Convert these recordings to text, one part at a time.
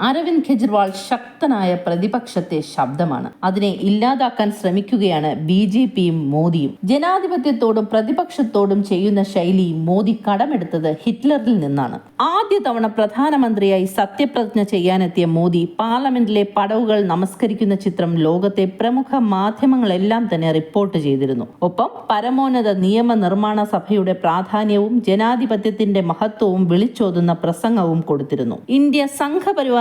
അരവിന്ദ് കെജ്രിവാൾ ശക്തനായ പ്രതിപക്ഷത്തെ ശബ്ദമാണ്. അതിനെ ഇല്ലാതാക്കാൻ ശ്രമിക്കുകയാണ് ബി ജെ പിയും മോദിയും. ജനാധിപത്യത്തോടും പ്രതിപക്ഷത്തോടും ചെയ്യുന്ന ശൈലി മോദി കടമെടുത്തത് ഹിറ്റ്ലറിൽ നിന്നാണ്. ആദ്യ തവണ പ്രധാനമന്ത്രിയായി സത്യപ്രതിജ്ഞ ചെയ്യാനെത്തിയ മോദി പാർലമെന്റിലെ പടവുകൾ നമസ്കരിക്കുന്ന ചിത്രം ലോകത്തെ പ്രമുഖ മാധ്യമങ്ങളെല്ലാം തന്നെ റിപ്പോർട്ട് ചെയ്തിരുന്നു. ഒപ്പം പരമോന്നത നിയമനിർമ്മാണ സഭയുടെ പ്രാധാന്യവും ജനാധിപത്യത്തിന്റെ മഹത്വവും വിളിച്ചോതുന്ന പ്രസംഗവും കൊടുത്തിരുന്നു. ഇന്ത്യ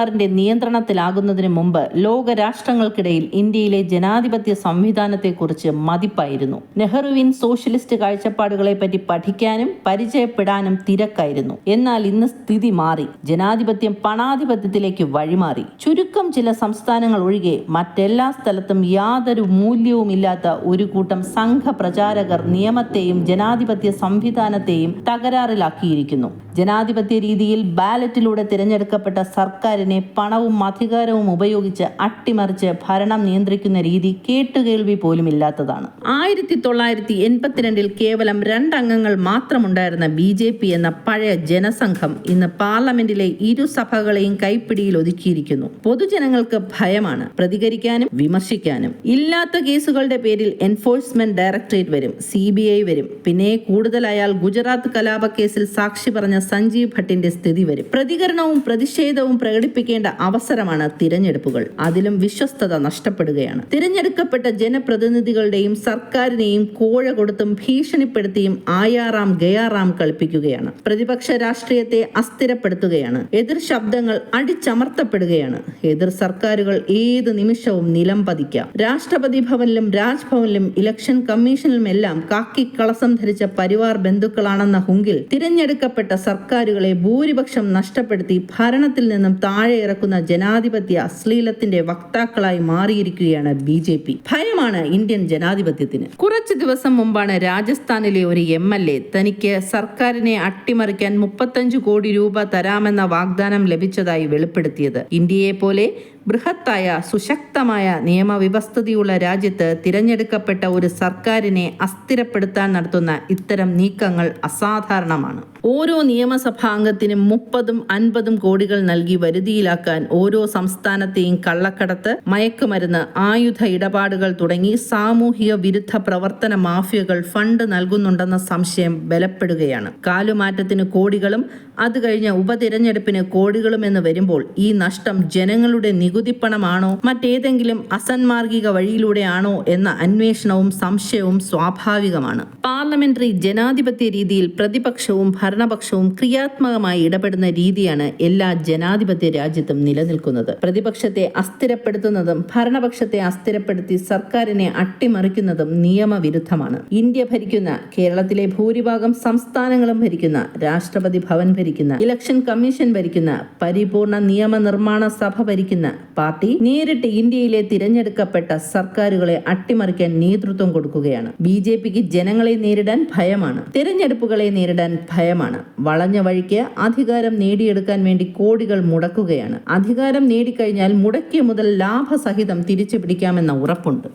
സംഘപരിവാറിന്റെ നിയന്ത്രണത്തിലാകുന്നതിന് മുമ്പ് ലോകരാഷ്ട്രങ്ങൾക്കിടയിൽ ഇന്ത്യയിലെ ജനാധിപത്യ സംവിധാനത്തെക്കുറിച്ച് മതിപ്പായിരുന്നു. നെഹ്റുവിൻ സോഷ്യലിസ്റ്റ് കാഴ്ചപ്പാടുകളെ പറ്റി പഠിക്കാനും പരിചയപ്പെടാനും തിരക്കായിരുന്നു. എന്നാൽ ഇന്ന് സ്ഥിതി മാറി. ജനാധിപത്യം പണാധിപത്യത്തിലേക്ക് വഴിമാറി. ചുരുക്കം ചില സംസ്ഥാനങ്ങൾ ഒഴികെ മറ്റെല്ലാ സ്ഥലത്തും യാതൊരു മൂല്യവുമില്ലാത്ത ഒരു കൂട്ടം സംഘ പ്രചാരകർ നിയമത്തെയും ജനാധിപത്യ സംവിധാനത്തെയും തകരാറിലാക്കിയിരിക്കുന്നു. ജനാധിപത്യ രീതിയിൽ ബാലറ്റിലൂടെ തിരഞ്ഞെടുക്കപ്പെട്ട സർക്കാരിനെ പണവും അധികാരവും ഉപയോഗിച്ച് അട്ടിമറിച്ച് ഭരണം നിയന്ത്രിക്കുന്ന രീതി കേട്ടുകേൾവി പോലും ഇല്ലാത്തതാണ് ആയിരത്തി തൊള്ളായിരത്തി എൺപത്തിരണ്ടിൽ കേവലം രണ്ടംഗങ്ങൾ മാത്രമുണ്ടായിരുന്ന ബി ജെ പി എന്ന പഴയ ജനസംഘം ഇന്ന് പാർലമെന്റിലെ ഇരു സഭകളെയും കൈപ്പിടിയിൽ ഒതുക്കിയിരിക്കുന്നു. പൊതുജനങ്ങൾക്ക് ഭയമാണ് പ്രതികരിക്കാനും വിമർശിക്കാനും. ഇല്ലാത്ത കേസുകളുടെ പേരിൽ എൻഫോഴ്സ്മെന്റ് ഡയറക്ടറേറ്റ് വരും സി ബി ഐ വരും പിന്നെ കൂടുതലായാൽ ഗുജറാത്ത് കലാപക്കേസിൽ സാക്ഷി പറഞ്ഞ സഞ്ജീവ് ഭട്ടിന്റെ സ്ഥിതി വരും. പ്രതികരണവും പ്രതിഷേധവും പ്രകടിപ്പിക്കേണ്ട അവസരമാണ് തിരഞ്ഞെടുപ്പുകൾ. അതിലും വിശ്വസ്തത നഷ്ടപ്പെടുകയാണ്. തിരഞ്ഞെടുക്കപ്പെട്ട ജനപ്രതിനിധികളുടെയും സർക്കാരിനെയും കോഴ കൊടുത്തും ഭീഷണിപ്പെടുത്തിയും ആയാറാം ഗയാറാം കളിപ്പിക്കുകയാണ് പ്രതിപക്ഷ രാഷ്ട്രീയത്തെ അസ്ഥിരപ്പെടുത്തുകയാണ്. എതിർ ശബ്ദങ്ങൾ അടിച്ചമർത്തപ്പെടുകയാണ്. എതിർ സർക്കാരുകൾ ഏത് നിമിഷവും നിലം പതിക്കാം. രാഷ്ട്രപതി ഭവനിലും രാജ്ഭവനിലും ഇലക്ഷൻ കമ്മീഷനിലുമെല്ലാം കാക്കി കളസം ധരിച്ച പരിവാർ ബന്ധുക്കളാണെന്ന ഹുങ്കിൽ തിരഞ്ഞെടുക്കപ്പെട്ട സർക്കാരുകളെ ഭൂരിപക്ഷം നഷ്ടപ്പെടുത്തി ഭരണത്തിൽ നിന്നും താഴെ ഇറക്കുന്ന ജനാധിപത്യ അശ്ലീലത്തിന്റെ വക്താക്കളായി മാറിയിരിക്കുകയാണ് ബി ജെ പി. ഭയമാണ് ഇന്ത്യൻ ജനാധിപത്യത്തിന്. കുറച്ച് ദിവസം മുമ്പാണ് രാജസ്ഥാനിലെ ഒരു എം എൽ എ തനിക്ക് സർക്കാരിനെ അട്ടിമറിക്കാൻ മുപ്പത്തഞ്ചു കോടി രൂപ തരാമെന്ന വാഗ്ദാനം ലഭിച്ചതായി വെളിപ്പെടുത്തിയത്. ഇന്ത്യയെ പോലെ ബൃഹത്തായ സുശക്തമായ നിയമവ്യവസ്ഥതയുള്ള രാജ്യത്ത് തിരഞ്ഞെടുക്കപ്പെട്ട ഒരു സർക്കാരിനെ അസ്ഥിരപ്പെടുത്താൻ നടത്തുന്ന ഇത്തരം നീക്കങ്ങൾ അസാധാരണമാണ്. ഓരോ നിയമസഭാ അംഗത്തിനും മുപ്പതും അൻപതും കോടികൾ നൽകി വരുതിയിലാക്കാൻ ഓരോ സംസ്ഥാനത്തെയും കള്ളക്കടത്ത് മയക്കുമരുന്ന് ആയുധ ഇടപാടുകൾ തുടങ്ങി സാമൂഹിക വിരുദ്ധ പ്രവർത്തന മാഫിയകൾ ഫണ്ട് നൽകുന്നുണ്ടെന്ന സംശയം ബലപ്പെടുകയാണ്. കാലുമാറ്റത്തിന് കോടികളും അത് കഴിഞ്ഞ ഉപതിരഞ്ഞെടുപ്പിന് കോടികളും എന്ന് വരുമ്പോൾ ഈ നഷ്ടം ജനങ്ങളുടെ നികുതിപ്പണമാണോ? മറ്റേതെങ്കിലും അസന്മാർഗിക വഴിയിലൂടെയാണോ എന്ന അന്വേഷണവും സംശയവും സ്വാഭാവികമാണ്. പാർലമെന്ററി ജനാധിപത്യ രീതിയിൽ പ്രതിപക്ഷവും ഭരണപക്ഷവും ക്രിയാത്മകമായി ഇടപെടുന്ന രീതിയാണ് എല്ലാ ജനാധിപത്യ രാജ്യത്തും നിലനിൽക്കുന്നത്. പ്രതിപക്ഷത്തെ അസ്ഥിരപ്പെടുത്തുന്നതും ഭരണപക്ഷത്തെ അസ്ഥിരപ്പെടുത്തി സർക്കാരിനെ അട്ടിമറിക്കുന്നതും നിയമവിരുദ്ധമാണ്. ഇന്ത്യ ഭരിക്കുന്ന കേരളത്തിലെ ഭൂരിഭാഗം സംസ്ഥാനങ്ങളും ഭരിക്കുന്ന രാഷ്ട്രപതി ഭവൻ ഭരിക്കുന്ന ഇലക്ഷൻ കമ്മീഷൻ ഭരിക്കുന്ന പരിപൂർണ നിയമനിർമ്മാണ സഭ ഭരിക്കുന്ന പാർട്ടി നേരിട്ട് ഇന്ത്യയിലെ തിരഞ്ഞെടുക്കപ്പെട്ട സർക്കാരുകളെ അട്ടിമറിക്കാൻ നേതൃത്വം കൊടുക്കുകയാണ്. ബി ജെ പിക്ക് ജനങ്ങളെ നേരിടാൻ ഭയമാണ്. തിരഞ്ഞെടുപ്പുകളെ നേരിടാൻ ഭയമാണ്. വളഞ്ഞ വഴിക്ക് അധികാരം നേടിയെടുക്കാൻ വേണ്ടി കോടികൾ മുടക്കുകയാണ്. അധികാരം നേടിക്കഴിഞ്ഞാൽ മുടക്കിയ മുതൽ ലാഭസഹിതം തിരിച്ചു പിടിക്കാമെന്ന ഉറപ്പുണ്ട്.